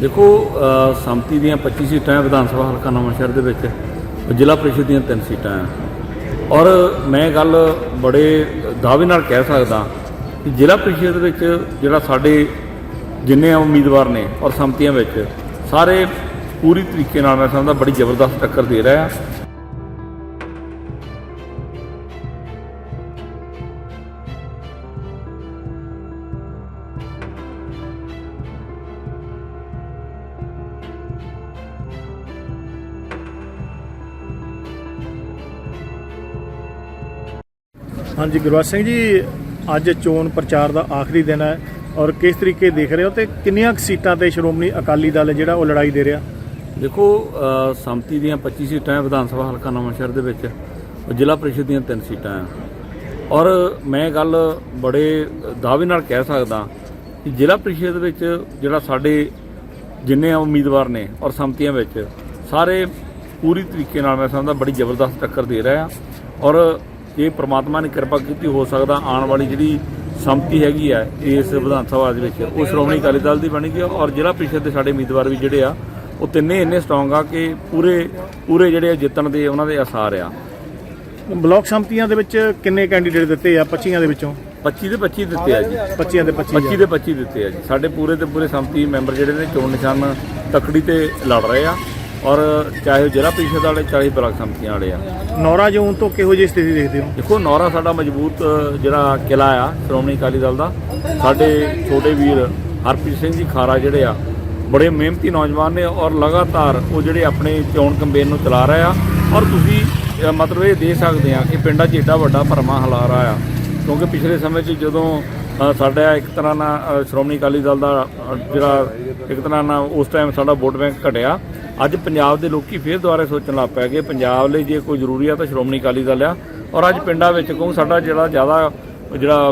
ਦੇਖੋ ਸੰਮਤੀ ਦੀਆਂ 25 ਸੀਟਾਂ ਹੈ ਵਿਧਾਨ ਸਭਾ ਹਲਕਾ ਨਵਾਂਸ਼ਹਿਰ ਦੇ ਵਿੱਚ ਜ਼ਿਲ੍ਹਾ ਪ੍ਰੀਸ਼ਦ ਦੀਆਂ 3 ਸੀਟਾਂ ਹੈ। ਔਰ ਮੈਂ ਗੱਲ ਬੜੇ ਦਾਅਵੇ ਨਾਲ ਕਹਿ ਸਕਦਾ ਕਿ ਜ਼ਿਲ੍ਹਾ ਪ੍ਰੀਸ਼ਦ ਵਿੱਚ ਜਿਹੜਾ ਸਾਡੇ ਜਿੰਨੇ ਉਮੀਦਵਾਰ ਨੇ, ਔਰ ਸੰਮਤੀਆਂ ਵਿੱਚ, ਸਾਰੇ ਪੂਰੀ ਤਰੀਕੇ ਨਾਲ ਮੈਂ ਸਮਝਦਾ ਬੜੀ ਜ਼ਬਰਦਸਤ ਟੱਕਰ ਦੇ ਰਿਹਾ ਹਾਂਜੀ ਗੁਰਬਖਸ਼ ਸਿੰਘ ਜੀ, ਅੱਜ ਚੋਣ ਪ੍ਰਚਾਰ ਦਾ ਆਖਰੀ ਦਿਨ ਹੈ ਔਰ ਕਿਸ ਤਰੀਕੇ ਦੇਖ ਰਹੇ ਹੋ ਤੇ ਕਿੰਨੀਆਂ ਕੁ ਸੀਟਾਂ ਤੇ ਸ਼੍ਰੋਮਣੀ ਅਕਾਲੀ ਦਲ ਜਿਹੜਾ ਉਹ ਲੜਾਈ ਦੇ ਰਿਹਾ? ਦੇਖੋ ਸੰਮਤੀ ਦੀਆਂ 25 ਸੀਟਾਂ ਹੈ ਵਿਧਾਨ ਸਭਾ ਹਲਕਾ ਨਵਾਂਸ਼ਹਿਰ ਦੇ ਵਿੱਚ ਜ਼ਿਲ੍ਹਾ ਪ੍ਰੀਸ਼ਦ ਦੀਆਂ 3 ਸੀਟਾਂ ਹੈ। ਔਰ ਮੈਂ ਗੱਲ ਬੜੇ ਦਾਅਵੇ ਨਾਲ ਕਹਿ ਸਕਦਾ ਕਿ ਜ਼ਿਲ੍ਹਾ ਪ੍ਰੀਸ਼ਦ ਵਿੱਚ ਜਿਹੜਾ ਸਾਡੇ ਜਿੰਨੇ ਉਮੀਦਵਾਰ ਨੇ ਔਰ ਸੰਮਤੀਆਂ ਵਿੱਚ, ਸਾਰੇ ਪੂਰੀ ਤਰੀਕੇ ਨਾਲ ਮੈਂ ਸਮਝਦਾ ਬੜੀ ਜ਼ਬਰਦਸਤ ਟੱਕਰ ਦੇ ਰਿਹਾ ਔਰ ਜੇ ਪ੍ਰਮਾਤਮਾ ਨੇ ਕਿਰਪਾ ਕੀਤੀ ਹੋ ਸਕਦਾ ਆਉਣ ਵਾਲੀ ਜਿਹੜੀ ਸੰਮਤੀ ਹੈਗੀ ਆ ਇਸ ਵਿਧਾਨ ਸਭਾ ਦੇ ਵਿੱਚ ਉਹ ਸ਼੍ਰੋਮਣੀ ਅਕਾਲੀ ਦਲ ਦੀ ਬਣੇਗੀ ਔਰ ਜ਼ਿਲ੍ਹਾ ਪ੍ਰੀਸ਼ਦ ਦੇ ਸਾਡੇ ਉਮੀਦਵਾਰ ਵੀ ਜਿਹੜੇ ਆ ਉਹ ਤਿੰਨੇ ਇੰਨੇ ਸਟਰੋਂਗ ਆ ਕਿ ਪੂਰੇ ਪੂਰੇ ਜਿਹੜੇ ਜਿੱਤਣ ਦੇ ਉਹਨਾਂ ਦੇ ਆਸਾਰ ਆ। ਬਲਾਕ ਸੰਮਤੀਆਂ ਦੇ ਵਿੱਚ ਕਿੰਨੇ ਕੈਂਡੀਡੇਟ ਦਿੱਤੇ ਆ? 25 ਦੇ ਵਿੱਚੋਂ? 25 ਦੇ 25 ਦਿੱਤੇ ਆ ਜੀ। 25 ਦੇ 25 25 ਦੇ 25 ਦਿੱਤੇ ਆ ਜੀ। ਸਾਡੇ ਪੂਰੇ ਤੇ ਪੂਰੇ ਸੰਮਤੀ ਮੈਂਬਰ ਜਿਹੜੇ ਨੇ ਚੋਣ ਨਿਸ਼ਾਨ ਤਕੜੀ ਤੇ ਲੜ ਰਹੇ ਆ। ਔਰ ਚਾਹੇ ਉਹ ਜ਼ਿਲ੍ਹਾ ਪ੍ਰੀਸ਼ਦ ਵਾਲੇ ਚਾਹੇ ਬਲਾਕ ਸੰਮਤੀਆਂ ਵਾਲੇ ਆ। ਨੌਰਾ ਜ਼ੋਨ ਤੋਂ ਕਿਹੋ ਜਿਹੀ ਸਥਿਤੀ ਦੇਖਦੇ ਹੋ? ਦੇਖੋ ਨੌਰਾ ਸਾਡਾ ਮਜ਼ਬੂਤ ਜਿਹੜਾ ਕਿਲਾ ਆ ਸ਼੍ਰੋਮਣੀ ਅਕਾਲੀ ਦਲ ਦਾ। ਸਾਡੇ ਛੋਟੇ ਵੀਰ ਹਰਪ੍ਰੀਤ ਸਿੰਘ ਜੀ ਖਾਰਾ ਜਿਹੜੇ ਆ ਬੜੇ ਮਿਹਨਤੀ ਨੌਜਵਾਨ ਨੇ ਔਰ ਲਗਾਤਾਰ ਉਹ ਜਿਹੜੇ ਆਪਣੇ ਚੋਣ ਕੰਪੇਨ ਨੂੰ ਚਲਾ ਰਹੇ ਆ। ਔਰ ਤੁਸੀਂ ਮਤਲਬ ਇਹ ਦੇ ਸਕਦੇ ਆ ਕਿ ਪਿੰਡਾਂ 'ਚ ਏਡਾ ਵੱਡਾ ਭਰਮਾ ਹਲਾਰਾ ਆ। ਕਿਉਂਕਿ ਪਿਛਲੇ ਸਮੇਂ 'ਚ ਜਦੋਂ ਸਾਡਾ ਇੱਕ ਤਰ੍ਹਾਂ ਨਾਲ ਸ਼੍ਰੋਮਣੀ ਅਕਾਲੀ ਦਲ ਦਾ ਜਿਹੜਾ ਇੱਕ ਤਰ੍ਹਾਂ ਨਾਲ ਉਸ ਟਾਈਮ ਸਾਡਾ ਵੋਟ ਬੈਂਕ ਘਟਿਆ। ਅੱਜ ਪੰਜਾਬ ਦੇ ਲੋਕੀ ਫੇਰ ਦੁਬਾਰਾ ਸੋਚਣ ਲੱਗ ਪਏ ਕਿ ਪੰਜਾਬ ਲਈ ਜੇ ਕੋਈ ਜ਼ਰੂਰੀ ਆ ਤਾਂ ਸ਼੍ਰੋਮਣੀ ਅਕਾਲੀ ਦਲ ਆ। ਔਰ ਅੱਜ ਪਿੰਡਾਂ ਵਿੱਚ ਕਿਉਂ ਸਾਡਾ ਜਿਹੜਾ ਜ਼ਿਆਦਾ, ਜਿਹੜਾ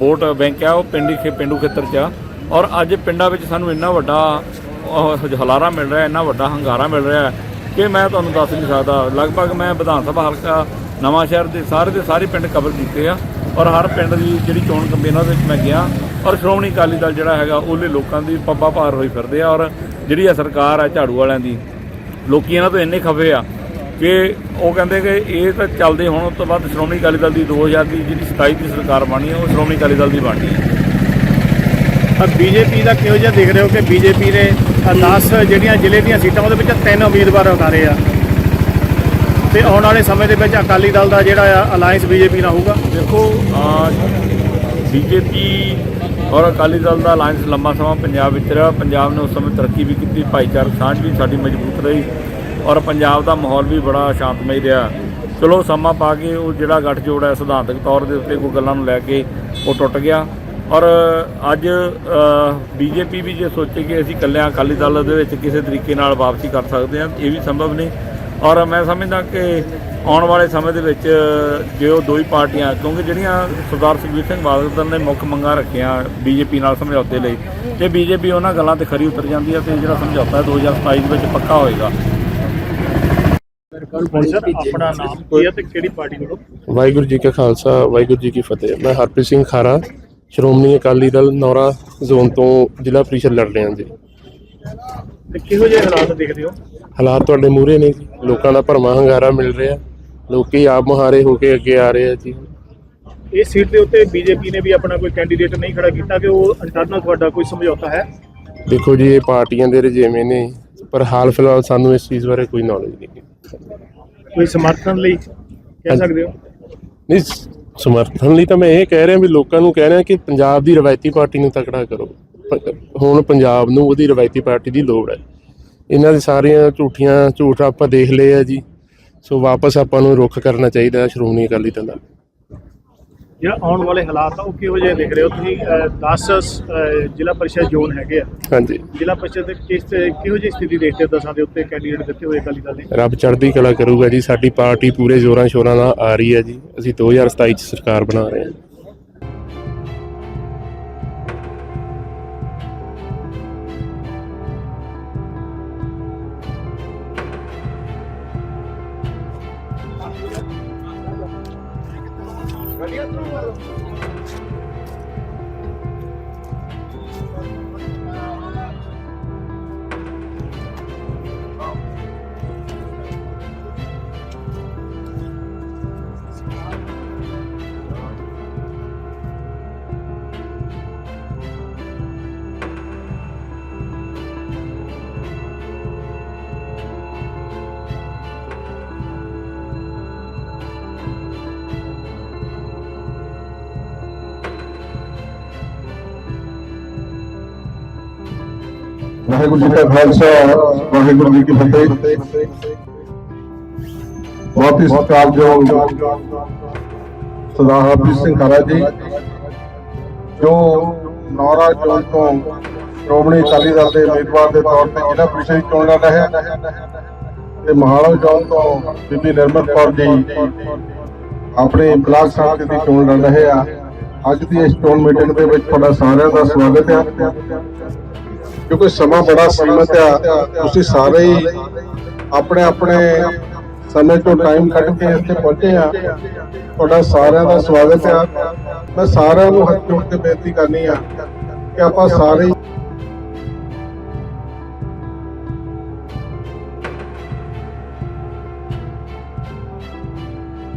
ਵੋਟ ਬੈਂਕ ਆ, ਉਹ ਪਿੰਡੀ ਖੇ, ਪਿੰਡੂ ਖੇਤਰ 'ਚ ਆ। ਔਰ ਅੱਜ ਪਿੰਡਾਂ ਵਿੱਚ ਸਾਨੂੰ ਇੰਨਾ ਵੱਡਾ, ਉਹ ਹਲਾਰਾ ਮਿਲ ਰਿਹਾ, ਇੰਨਾ ਵੱਡਾ ਹੰਗਾਰਾ ਮਿਲ ਰਿਹਾ ਕਿ ਮੈਂ ਤੁਹਾਨੂੰ ਦੱਸ ਨਹੀਂ ਸਕਦਾ। ਲਗਭਗ ਮੈਂ ਵਿਧਾਨ ਸਭਾ ਹਲਕਾ ਨਵਾਂ ਸ਼ਹਿਰ ਦੇ ਸਾਰੇ ਦੇ ਸਾਰੇ ਪਿੰਡ ਕਵਰ ਕੀਤੇ ਆ। ਔਰ ਹਰ ਪਿੰਡ ਦੀ ਜਿਹੜੀ ਚੋਣ ਕੰਪੇਨਾਂ ਵਿੱਚ ਮੈਂ ਗਿਆ ਔਰ ਸ਼੍ਰੋਮਣੀ ਅਕਾਲੀ ਦਲ ਜਿਹੜਾ ਹੈਗਾ ਉਹਲੇ ਲੋਕਾਂ ਦੀ ਪੱਬਾ ਭਾਰ ਹੋਈ ਫਿਰਦੇ ਆ ਔਰ ਜਿਹੜੀ ਆ ਸਰਕਾਰ ਆ ਝਾੜੂ ਵਾਲਿਆਂ ਦੀ, ਲੋਕੀ ਇਹਨਾਂ ਤੋਂ ਇੰਨੇ ਖਫੇ ਆ ਕਿ ਉਹ ਕਹਿੰਦੇ ਕਿ ਇਹ ਤਾਂ ਚੱਲਦੇ ਹੁਣ ਤੋਂ ਬਾਅਦ ਸ਼੍ਰੋਮਣੀ ਅਕਾਲੀ ਦਲ ਦੀ 2000 ਦੀ ਜਿਹੜੀ 27 ਦੀ ਸਰਕਾਰ ਬਣੀ ਉਹ ਸ਼੍ਰੋਮਣੀ ਅਕਾਲੀ ਦਲ ਦੀ ਬਣਨੀ ਹੈ ਆ ਬੀਜੇਪੀ ਦਾ ਕਿਹੋ ਜਿਹਾ ਦੇਖ ਰਹੇ ਹੋ ਕਿ ਬੀਜੇਪੀ ਨੇ 10 ਜਿਹੜੀਆਂ ਜ਼ਿਲ੍ਹੇ ਦੀਆਂ ਸੀਟਾਂ ਉਹਦੇ ਵਿੱਚ ਤਿੰਨ ਉਮੀਦਵਾਰ ਉਤਾਰੇ ਆ? ਤੇ ਆਉਣ ਵਾਲੇ ਸਮੇਂ ਦੇ ਵਿੱਚ ਅਕਾਲੀ ਦਲ ਦਾ ਜਿਹੜਾ ਆ ਅਲਾਈਅੰਸ ਬੀਜੇਪੀ ਨਾਲ ਹੋਊਗਾ? ਦੇਖੋ ਬੀਜੇਪੀ ਔਰ ਅਕਾਲੀ ਦਲ ਦਾ ਅਲਾਈਅੰਸ ਲੰਮਾ ਸਮਾਂ ਪੰਜਾਬ ਵਿੱਚ ਰਿਹਾ। ਪੰਜਾਬ ਨੇ ਉਸ ਸਮੇਂ ਤਰੱਕੀ ਵੀ ਕੀਤੀ, ਭਾਈਚਾਰਕ ਸਾਂਝ ਵੀ ਸਾਡੀ ਮਜ਼ਬੂਤ ਰਹੀ ਔਰ ਪੰਜਾਬ ਦਾ ਮਾਹੌਲ ਵੀ ਬੜਾ ਸ਼ਾਂਤਮਈ ਰਿਹਾ। ਚਲੋ, ਸਮਾਂ ਪਾ ਕੇ ਉਹ ਜਿਹੜਾ ਗੱਠਜੋੜ ਹੈ, ਸਿਧਾਂਤਕ ਤੌਰ ਦੇ ਉੱਤੇ ਕੋਈ ਗੱਲਾਂ ਨੂੰ ਲੈ ਕੇ ਉਹ ਟੁੱਟ ਗਿਆ। ਔਰ ਅੱਜ ਬੀਜੇਪੀ ਵੀ ਜੇ ਸੋਚੇ ਕਿ ਅਸੀਂ ਇਕੱਲਿਆਂ ਅਕਾਲੀ ਦਲ ਦੇ ਵਿੱਚ ਕਿਸੇ ਤਰੀਕੇ ਨਾਲ ਵਾਪਸੀ ਕਰ ਸਕਦੇ ਹਾਂ, ਇਹ ਵੀ ਸੰਭਵ ਨਹੀਂ। ਔਰ ਮੈਂ ਸਮਝਦਾ ਕਿ ਆਉਣ ਵਾਲੇ ਸਮੇਂ ਦੇ ਵਿੱਚ ਜੇ ਉਹ ਦੋ ਹੀ ਪਾਰਟੀਆਂ ਕਿਉਂਕਿ ਜਿਹੜੀਆਂ ਸਰਦਾਰ ਸੁਖਬੀਰ ਸਿੰਘ ਬਾਦਲ ਨੇ ਮੁੱਖ ਮੰਗਾਂ ਰੱਖੀਆਂ ਬੀਜੇਪੀ ਨਾਲ ਸਮਝੌਤੇ ਲਈ ਤੇ ਬੀਜੇਪੀ ਉਹਨਾਂ ਗੱਲਾਂ ਤੇ ਖਰੀ ਉਤਰ ਜਾਂਦੀ ਹੈ ਤੇ ਜਿਹੜਾ ਸਮਝੌਤਾ ਹੈ 2027 ਦੇ ਵਿੱਚ ਪੱਕਾ ਹੋਏਗਾ। ਆਪਣਾ ਨਾਮ ਕੀ ਹੈ ਤੇ ਕਿਹੜੀ ਪਾਰਟੀ ਵੱਲੋਂ? ਵਾਹਿਗੁਰੂ ਜੀ ਕਾ ਖਾਲਸਾ ਵਾਹਿਗੁਰੂ ਜੀ ਕੀ ਫਤਿਹ। ਮੈਂ ਹਰਪ੍ਰੀਤ ਸਿੰਘ ਖਾਰਾ ਸ਼੍ਰੋਮਣੀ ਅਕਾਲੀ ਦਲ ਨੌਰਾ ਜ਼ੋਨ ਤੋਂ ਜ਼ਿਲ੍ਹਾ ਪ੍ਰੀਸ਼ਦ ਲੜ ਰਿਹਾ ਜੀ। ਤੇ ਕਿਹੋ ਜਿਹੇ ਹਾਲਾਤ ਦੇਖਦੇ ਹੋ? ਹਾਲਾਤ ਤੁਹਾਡੇ ਮੂਹਰੇ ਨੇ ਜੀ। ਲੋਕਾਂ ਦਾ ਭਰਮਾ ਹੰਗਾਰਾ ਮਿਲ ਰਿਹਾ। ਲੋਕੀ ਆਪ ਮੁਹਾਰੇ ਹੋ ਕੇ ਅੱਗੇ ਆ ਰਹੇ ਆ ਜੀ। ਇਸ ਸੀਟ ਦੇ ਉੱਤੇ ਬੀਜੇਪੀ ਨੇ ਵੀ ਆਪਣਾ ਕੋਈ ਕੈਂਡੀਡੇਟ ਨਹੀਂ ਖੜਾ ਕੀਤਾ ਕਿ ਉਹ ਇੰਟਰਨਲ ਤੁਹਾਡਾ ਕੋਈ ਸਮਝੌਤਾ ਹੈ? ਦੇਖੋ ਜੀ ਇਹ ਪਾਰਟੀਆਂ ਦੇ ਰਜੇਵੇਂ ਨੇ। ਪਰ ਹਾਲ ਫਿਲਹਾਲ ਸਾਨੂੰ ਇਸ ਚੀਜ਼ ਬਾਰੇ ਕੋਈ ਨੌਲੇਜ ਨਹੀਂ ਕੋਈ ਸਮਰਥਨ ਲਈ ਕਹਿ ਸਕਦੇ ਹੋ? ਨਹੀਂ ਸਮਰਥਨ ਲਈ ਤਾਂ ਮੈਂ ਇਹ ਕਹਿ ਰਿਹਾ ਵੀ ਲੋਕਾਂ ਨੂੰ ਕਹਿ ਰਿਹਾ ਕਿ ਪੰਜਾਬ ਦੀ ਰਵਾਇਤੀ ਪਾਰਟੀ ਨੂੰ ਤਕੜਾ ਕਰੋ। ਹੁਣ ਪੰਜਾਬ ਨੂੰ ਉਹਦੀ ਰਵਾਇਤੀ ਪਾਰਟੀ ਦੀ ਲੋੜ ਹੈ। ਇਹਨਾਂ ਦੀ ਸਾਰੀਆਂ ਝੂਠੀਆਂ ਝੂਠ ਆਪਾਂ ਦੇਖ ਲਏ ਆ ਜੀ। ਸੋ ਵਾਪਸ ਆਪਾਂ ਨੂੰ ਰੁੱਖ ਕਰਨਾ ਚਾਹੀਦਾ ਹੈ ਸ਼੍ਰੋਮਣੀ ਅਕਾਲੀ ਦਲ ਦਾ। ਜਿਹੜਾ ਆਉਣ ਵਾਲੇ ਹਾਲਾਤ ਆ ਉਹ ਕਿਹੋ ਜਿਹੇ ਦੇਖ ਰਹੇ ਹੋ? ਤੁਸੀਂ 10 ਜ਼ਿਲ੍ਹਾ ਪਰਿਸ਼ਦ ਜ਼ੋਨ ਹੈਗੇ ਆ। ਹਾਂਜੀ। ਜ਼ਿਲ੍ਹਾ ਪਰਿਸ਼ਦ ਦੇ ਕਿਸ ਕਿਹੋ ਜਿਹੀ ਸਥਿਤੀ ਦੇਖਦੇ ਹੋ ਦਸਾਂ ਦੇ ਉੱਤੇ ਕੈਂਡੀਡੇਟ ਦਿੱਤੇ ਹੋਏ ਅਕਾਲੀ ਦਲ ਨੇ ਰੱਬ ਚੜ੍ਹਦੀ ਕਲਾ ਕਰੂਗਾ ਜੀ। ਸਾਡੀ ਪਾਰਟੀ ਪੂਰੇ ਜ਼ੋਰਾਂ ਸ਼ੋਰਾਂ ਨਾਲ ਆ ਰਹੀ ਹੈ ਜੀ। ਅਸੀਂ 2027 ਚ ਸਰਕਾਰ ਬਣਾ ਰਹੇ ਹਾਂ। Valía otro, ਵਾਹਿਗੁਰੂ ਜੀ ਕਾ ਖਾਲਸਾ, ਵਾਹਿਗੁਰੂ ਜੀ ਕੀ ਫਤਿਹ। ਬਹੁਤ ਹੀ ਸਤਿਕਾਰਯੋਗ ਸਰਦਾਰ ਹਰਪ੍ਰੀਤ ਸਿੰਘ ਖਾਰਾ ਜੀ, ਜੋ ਨੌਰਾ ਚੋਣ ਤੋਂ ਸ਼੍ਰੋਮਣੀ ਅਕਾਲੀ ਦਲ ਦੇ ਉਮੀਦਵਾਰ ਦੇ ਤੌਰ ਤੇ ਜ਼ਿਲ੍ਹਾ ਪ੍ਰੀਸ਼ਦ ਦੀ ਚੋਣ ਲੜ ਰਹੇ ਤੇ ਮਹਾਲਾ ਚੋਣ ਤੋਂ ਬੀਬੀ ਨਿਰਮਲ ਕੌਰ ਜੀ ਆਪਣੇ ਬਲਾਕ ਸਾਹਿਬ ਦੀ ਚੋਣ ਲੜ ਰਹੇ ਆ। ਅੱਜ ਦੀ ਇਸ ਚੋਣ ਮੀਟਿੰਗ ਦੇ ਵਿੱਚ ਤੁਹਾਡਾ ਸਾਰਿਆਂ ਦਾ ਸਵਾਗਤ ਹੈ। ਕਿਉਂਕਿ ਸਮਾਂ ਬੜਾ ਸੀਮਤ ਆ। ਤੁਸੀਂ ਸਾਰੇ ਹੀ ਆਪਣੇ ਆਪਣੇ ਸਮੇਂ ਤੋਂ ਟਾਈਮ ਕੱਢ ਕੇ ਇੱਥੇ ਪਹੁੰਚੇ ਆ। ਤੁਹਾਡਾ ਸਾਰਿਆਂ ਦਾ ਸਵਾਗਤ ਆ। ਮੈਂ ਸਾਰਿਆਂ ਨੂੰ ਹੱਥ ਜੋੜ ਕੇ ਬੇਨਤੀ ਕਰਨੀ ਆ ਕਿ ਆਪਾਂ ਸਾਰੇ ਹੀ